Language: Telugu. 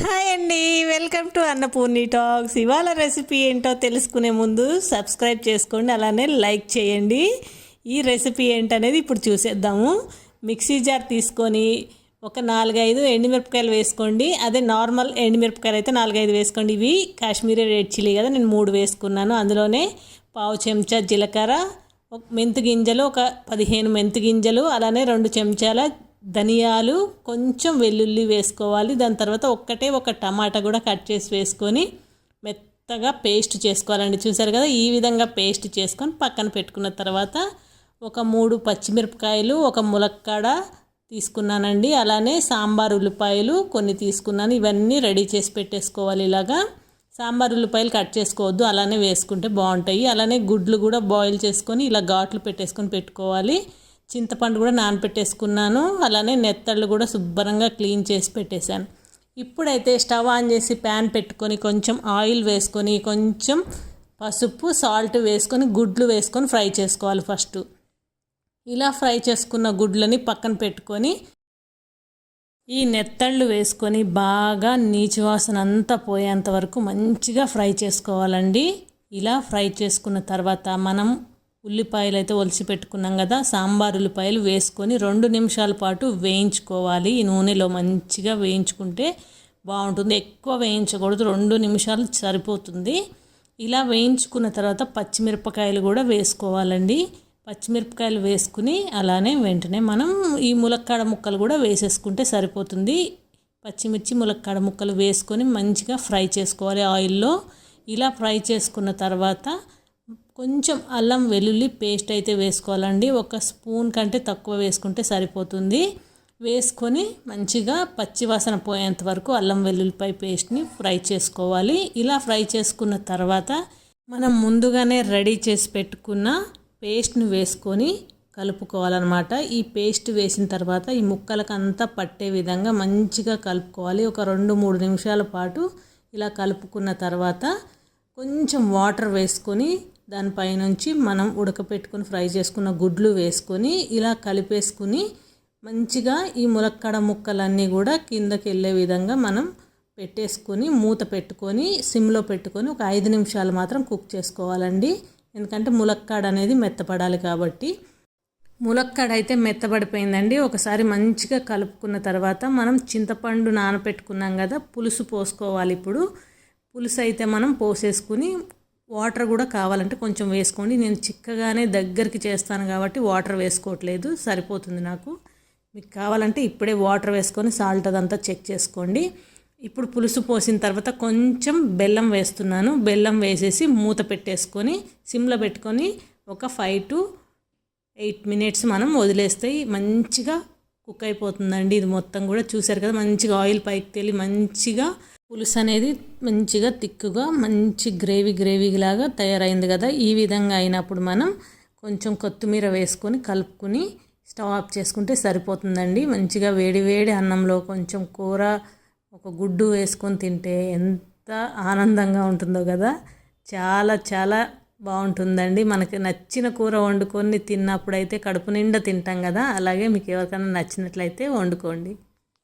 హాయ్ అండి వెల్కమ్ టు అన్నపూర్ణి టాక్స్. ఇవాళ రెసిపీ ఏంటో తెలుసుకునే ముందు సబ్స్క్రైబ్ చేసుకోండి అలానే లైక్ చేయండి. ఈ రెసిపీ ఏంటనేది ఇప్పుడు చూసేద్దాము. మిక్సీ జార్ తీసుకొని ఒక నాలుగైదు ఎండుమిరపకాయలు వేసుకోండి. అదే నార్మల్ ఎండుమిరపకాయలు అయితే నాలుగైదు వేసుకోండి. ఇవి కాశ్మీరీ రెడ్ చిల్లీ కదా నేను మూడు వేసుకున్నాను. అందులోనే పావు చెంచా జీలకర్ర ఒక మెంతు గింజలు ఒక పదిహేను మెంతు గింజలు అలానే రెండు చెంచాల ధనియాలు కొంచెం వెల్లుల్లి వేసుకోవాలి. దాని తర్వాత ఒక్కటే ఒక టమాటా కూడా కట్ చేసి వేసుకొని మెత్తగా పేస్ట్ చేసుకోవాలండి. చూసారు కదా ఈ విధంగా పేస్ట్ చేసుకొని పక్కన పెట్టుకున్న తర్వాత ఒక మూడు పచ్చిమిరపకాయలు ఒక ములక్కాడ తీసుకున్నానండి. అలానే సాంబార్ ఉల్లిపాయలు కొన్ని తీసుకున్నాను. ఇవన్నీ రెడీ చేసి పెట్టేసుకోవాలి ఇలాగా. సాంబార్ ఉల్లిపాయలు కట్ చేసుకోవద్దు అలానే వేసుకుంటే బాగుంటాయి. అలానే గుడ్లు కూడా బాయిల్ చేసుకొని ఇలా ఘాట్లు పెట్టేసుకొని పెట్టుకోవాలి. చింతపండు కూడా నానపెట్టేసుకున్నాను. అలానే నెత్తళ్ళు కూడా శుభ్రంగా క్లీన్ చేసి పెట్టేశాను. ఇప్పుడైతే స్టవ్ ఆన్ చేసి ప్యాన్ పెట్టుకొని కొంచెం ఆయిల్ వేసుకొని కొంచెం పసుపు సాల్ట్ వేసుకొని గుడ్లు వేసుకొని ఫ్రై చేసుకోవాలి ఫస్ట్. ఇలా ఫ్రై చేసుకున్న గుడ్లని పక్కన పెట్టుకొని ఈ నెత్తళ్ళు వేసుకొని బాగా నీచు వాసన అంతా పోయేంత వరకు మంచిగా ఫ్రై చేసుకోవాలండి. ఇలా ఫ్రై చేసుకున్న తర్వాత మనం ఉల్లిపాయలు అయితే ఒలిచి పెట్టుకున్నాం కదా సాంబార్ ఉల్లిపాయలు వేసుకొని రెండు నిమిషాల పాటు వేయించుకోవాలి. ఈ నూనెలో మంచిగా వేయించుకుంటే బాగుంటుంది. ఎక్కువ వేయించకూడదు రెండు నిమిషాలు సరిపోతుంది. ఇలా వేయించుకున్న తర్వాత పచ్చిమిరపకాయలు కూడా వేసుకోవాలండి. పచ్చిమిరపకాయలు వేసుకుని అలానే వెంటనే మనం ఈ ములక్కాడ ముక్కలు కూడా వేసేసుకుంటే సరిపోతుంది. పచ్చిమిర్చి ములక్కాడ ముక్కలు వేసుకొని మంచిగా ఫ్రై చేసుకోవాలి ఆయిల్లో. ఇలా ఫ్రై చేసుకున్న తర్వాత కొంచెం అల్లం వెల్లుల్లి పేస్ట్ అయితే వేసుకోవాలండి. ఒక స్పూన్ కంటే తక్కువ వేసుకుంటే సరిపోతుంది. వేసుకొని మంచిగా పచ్చివాసన పోయేంత వరకు అల్లం వెల్లుల్లిపై పేస్ట్ని ఫ్రై చేసుకోవాలి. ఇలా ఫ్రై చేసుకున్న తర్వాత మనం ముందుగానే రెడీ చేసి పెట్టుకున్న పేస్ట్ని వేసుకొని కలుపుకోవాలన్నమాట. ఈ పేస్ట్ వేసిన తర్వాత ఈ ముక్కలకంతా పట్టే విధంగా మంచిగా కలుపుకోవాలి. ఒక రెండు మూడు నిమిషాల పాటు ఇలా కలుపుకున్న తర్వాత కొంచెం వాటర్ వేసుకొని దానిపైనుంచి మనం ఉడకపెట్టుకుని ఫ్రై చేసుకున్న గుడ్లు వేసుకొని ఇలా కలిపేసుకుని మంచిగా ఈ ములక్కడ ముక్కలన్నీ కూడా కిందకి వెళ్ళే విధంగా మనం పెట్టేసుకొని మూత పెట్టుకొని సిమ్లో పెట్టుకొని ఒక ఐదు నిమిషాలు మాత్రం కుక్ చేసుకోవాలండి. ఎందుకంటే ములక్కాడ అనేది మెత్తపడాలి కాబట్టి. ములక్కాడ అయితే మెత్తబడిపోయిందండి. ఒకసారి మంచిగా కలుపుకున్న తర్వాత మనం చింతపండు నానపెట్టుకున్నాం కదా పులుసు పోసుకోవాలి ఇప్పుడు. పులుసు అయితే మనం పోసేసుకుని వాటర్ కూడా కావాలంటే కొంచెం వేసుకోండి. నేను చిక్కగానే దగ్గరికి చేస్తాను కాబట్టి వాటర్ వేసుకోవట్లేదు. సరిపోతుంది నాకు. మీకు కావాలంటే ఇప్పుడే వాటర్ వేసుకొని సాల్ట్ అదంతా చెక్ చేసుకోండి. ఇప్పుడు పులుసు పోసిన తర్వాత కొంచెం బెల్లం వేస్తున్నాను. బెల్లం వేసేసి మూత పెట్టేసుకొని సిమ్లో పెట్టుకొని ఒక ఫైవ్ టు ఎయిట్ మినిట్స్ మనం వదిలేస్తే మంచిగా కుక్ అయిపోతుందండి. ఇది మొత్తం కూడా చూసారు కదా మంచిగా ఆయిల్ పైకి తేలి మంచిగా పులుసు అనేది మంచిగా తిక్కుగా మంచి గ్రేవీ గ్రేవీ లాగా తయారైంది కదా. ఈ విధంగా అయినప్పుడు మనం కొంచెం కొత్తిమీర వేసుకొని కలుపుకొని స్టవ్ ఆఫ్ చేసుకుంటే సరిపోతుందండి. మంచిగా వేడి వేడి అన్నంలో కొంచెం కూర ఒక గుడ్డు వేసుకొని తింటే ఎంత ఆనందంగా ఉంటుందో కదా. చాలా చాలా బాగుంటుందండి. మనకి నచ్చిన కూర వండుకొని తిన్నప్పుడైతే కడుపు నిండా తింటాం కదా. అలాగే మీకు ఎవరికైనా నచ్చినట్లయితే వండుకోండి.